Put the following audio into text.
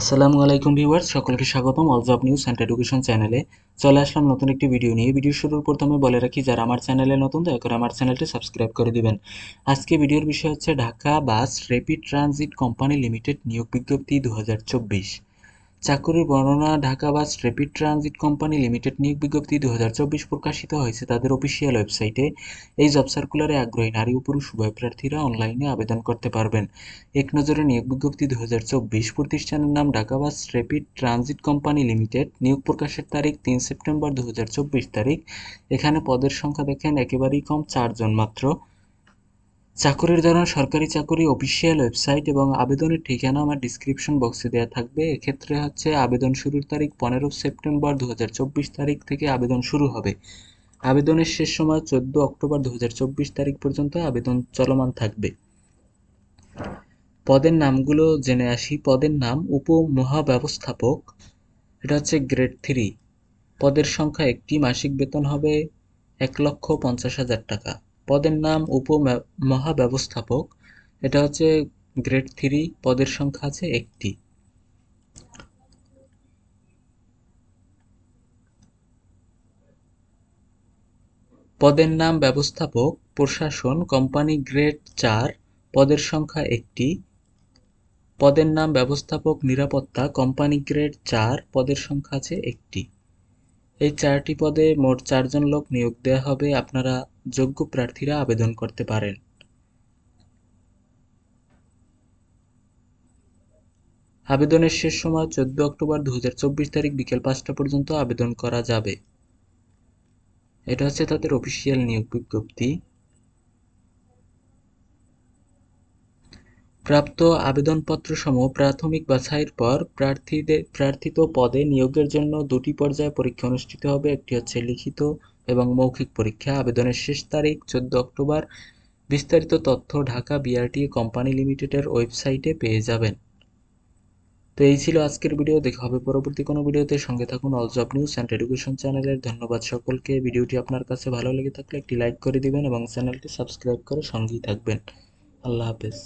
আসসালামু আলাইকুম ভিউয়ার্স, সকলকে স্বাগতম all job news and education চ্যানেলে চলে আসলাম নতুন একটি ভিডিও নিয়ে। ভিডিও শুরুর প্রথমে বলে রাখি, যারা আমার চ্যানেলে নতুন, দয়া করে আমার চ্যানেলটি সাবস্ক্রাইব করে দিবেন। আজকে ভিডিওর বিষয় হচ্ছে Dhaka bus rapid transit company limited নিয়োগ বিজ্ঞপ্তি দু হাজার চব্বিশ। চাকুরির বর্ণনা, Dhaka bus rapid transit company limited নিয়োগ বিজ্ঞপ্তি দু হাজার চব্বিশ প্রকাশিত হয়েছে তাদের অফিসিয়াল ওয়েবসাইটে। এই জব সার্কুলারে আগ্রহী নারী ও পুরুষ উভয় প্রার্থীরা অনলাইনে আবেদন করতে পারবেন। এক নজরে নিয়োগ বিজ্ঞপ্তি দু হাজার চব্বিশ প্রতিষ্ঠানের নাম Dhaka bus rapid transit company limited. নিয়োগ প্রকাশের তারিখ তিন সেপ্টেম্বর দু হাজার চব্বিশ তারিখ। এখানে পদের সংখ্যা দেখেন একেবারেই কম, চারজন মাত্র। চাকরির ধরন সরকারি চাকরি অফিসিয়াল ওয়েবসাইট এবং আবেদনের ঠিকানা আমার ডিসক্রিপশন বক্সে দেওয়া থাকবে। এক্ষেত্রে হচ্ছে আবেদন শুরুর তারিখ পনেরো সেপ্টেম্বর দু হাজার চব্বিশ তারিখ থেকে আবেদন শুরু হবে। আবেদনের শেষ সময় চোদ্দ অক্টোবর দু হাজার চব্বিশ তারিখ পর্যন্ত আবেদন চলমান থাকবে। পদের নামগুলো জেনে আসি। পদের নাম উপ মহাব্যবস্থাপক এটা হচ্ছে গ্রেড থ্রি পদের সংখ্যা একটি, মাসিক বেতন হবে এক লক্ষ পঞ্চাশ হাজার টাকা। পদের নাম উপ মহাব্যবস্থাপক এটা হচ্ছে গ্রেড থ্রি পদের সংখ্যা আছে একটি। পদের নাম ব্যবস্থাপক, প্রশাসন কোম্পানি গ্রেড চার পদের সংখ্যা একটি। পদের নাম ব্যবস্থাপক নিরাপত্তা কোম্পানি গ্রেড চার পদের সংখ্যা আছে একটি। এই চারটি পদে মোট চারজন লোক নিয়োগ দেওয়া হবে। আপনারা যোগ্য প্রার্থীরা আবেদন করতে পারেন। আবেদনের শেষ সময় চোদ্দ অক্টোবর দু হাজার চব্বিশ তারিখ বিকেল পাঁচটা পর্যন্ত আবেদন করা যাবে। এটা হচ্ছে তাদের অফিসিয়াল নিয়োগ বিজ্ঞপ্তি। প্রাপ্ত আবেদনপত্র সমূহ প্রাথমিক বাছাইয়ের পর প্রার্থীদের, প্রার্থিত পদে নিয়োগের জন্য দুটি পর্যায়ে পরীক্ষা অনুষ্ঠিত হবে। একটি হচ্ছে লিখিত এবং মৌখিক পরীক্ষা। আবেদনের শেষ তারিখ চোদ্দ অক্টোবর। বিস্তারিত তথ্য ঢাকা বিআরটি কোম্পানি লিমিটেডের ওয়েবসাইটে পেয়ে যাবেন। তো এই ছিল আজকের ভিডিও। দেখা হবে পরবর্তী কোনো ভিডিওতে। সঙ্গে থাকুন all job news and education চ্যানেলের। ধন্যবাদ সকলকে। ভিডিওটি আপনার কাছে ভালো লেগে থাকলে একটি লাইক করে দিবেন এবং চ্যানেলটি সাবস্ক্রাইব করে সঙ্গেই থাকবেন। আল্লাহ হাফেজ।